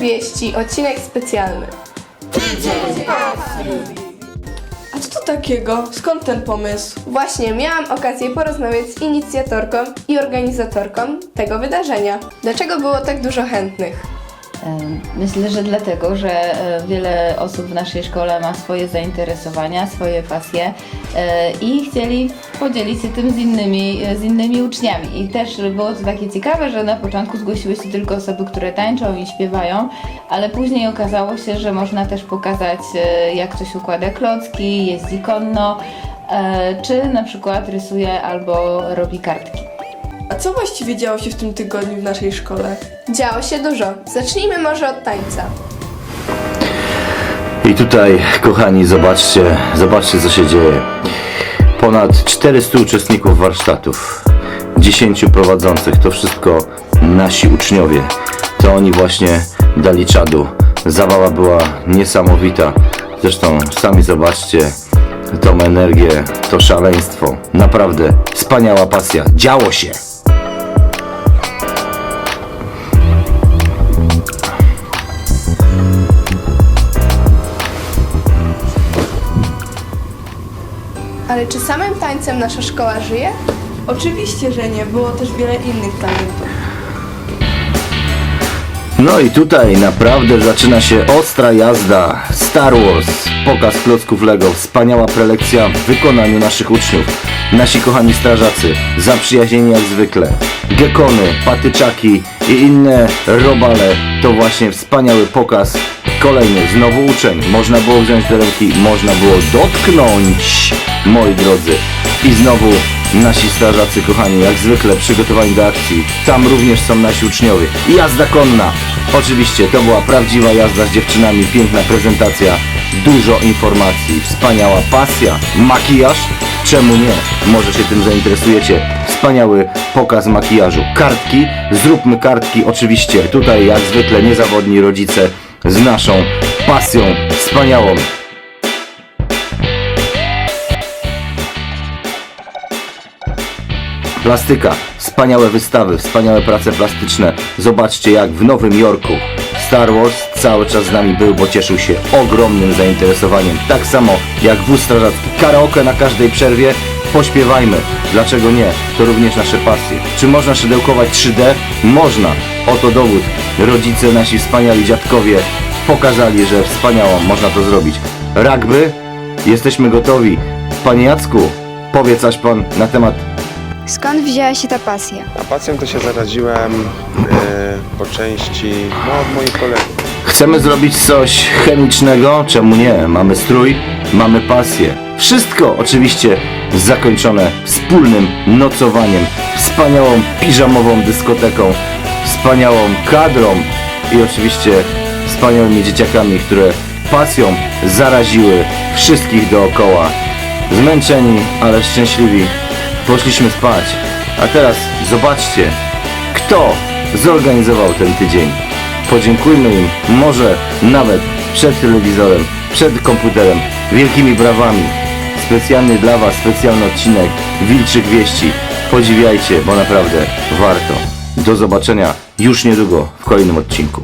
gości odcinek specjalny. A co to takiego? Skąd ten pomysł? Właśnie miałam okazję porozmawiać z inicjatorką i organizatorką tego wydarzenia. Dlaczego było tak dużo chętnych? Myślę, że dlatego, że e, wiele osób w naszej szkole ma swoje zainteresowania, swoje pasje e, i chcieli podzielić się tym z innymi, e, z innymi uczniami. I też było to takie ciekawe, że na początku zgłosiły się tylko osoby, które tańczą i śpiewają, ale później okazało się, że można też pokazać, jak ktoś układa klocki, jeździ konno, czy na przykład rysuje albo robi kartki. A co właściwie działo się w tym tygodniu w naszej szkole? Działo się dużo. Zacznijmy może od tańca. I tutaj, kochani, zobaczcie, zobaczcie co się dzieje. Ponad 400 uczestników warsztatów, 10 prowadzących, to wszystko nasi uczniowie. To oni właśnie dali czadu. Zabawa była niesamowita. Zresztą sami zobaczcie tą energię, to szaleństwo. Naprawdę wspaniała pasja. Działo się. Ale czy samym tańcem nasza szkoła żyje? Oczywiście, że nie. Było też wiele innych talentów. No i tutaj naprawdę zaczyna się ostra jazda. Star Wars, pokaz klocków Lego, wspaniała prelekcja w wykonaniu naszych uczniów. Nasi kochani strażacy, zaprzyjaźnieni jak zwykle. Gekony, patyczaki i inne robale to właśnie wspaniały pokaz. Kolejny, znowu uczeń. Można było wziąć do ręki, można było dotknąć, moi drodzy. I znowu nasi strażacy kochani, jak zwykle przygotowani do akcji. Tam również są nasi uczniowie. Jazda konna. Oczywiście to była prawdziwa jazda z dziewczynami, piękna prezentacja, dużo informacji, wspaniała pasja, makijaż. Czemu nie? Może się tym zainteresujecie. Wspaniały pokaz makijażu. Kartki, zróbmy kartki oczywiście. Tutaj jak zwykle niezawodni rodzice z naszą pasją wspaniałą. Plastyka, wspaniałe wystawy, wspaniałe prace plastyczne. Zobaczcie jak w Nowym Jorku Star Wars cały czas z nami był, bo cieszył się ogromnym zainteresowaniem. Tak samo jak wóz strażacki. Karaoke na każdej przerwie. Pośpiewajmy. Dlaczego nie? To również nasze pasje. Czy można szydełkować 3D? Można. Oto dowód. Rodzice, nasi wspaniali dziadkowie pokazali, że wspaniało można to zrobić. Rugby? Jesteśmy gotowi. Panie Jacku, powie coś pan na temat Skąd wzięła się ta pasja? A pasją to się zaraziłem e, po części no, od moich kolegów. Chcemy zrobić coś chemicznego, czemu nie? Mamy strój, mamy pasję. Wszystko oczywiście zakończone wspólnym nocowaniem, wspaniałą piżamową dyskoteką, wspaniałą kadrą i oczywiście wspaniałymi dzieciakami, które pasją zaraziły wszystkich dookoła. Zmęczeni, ale szczęśliwi poszliśmy spać. A teraz zobaczcie, kto zorganizował ten tydzień. Podziękujmy im, może nawet przed telewizorem, przed komputerem, wielkimi brawami. Specjalny dla Was, specjalny odcinek Wilczych Wieści. Podziwiajcie, bo naprawdę warto. Do zobaczenia już niedługo w kolejnym odcinku.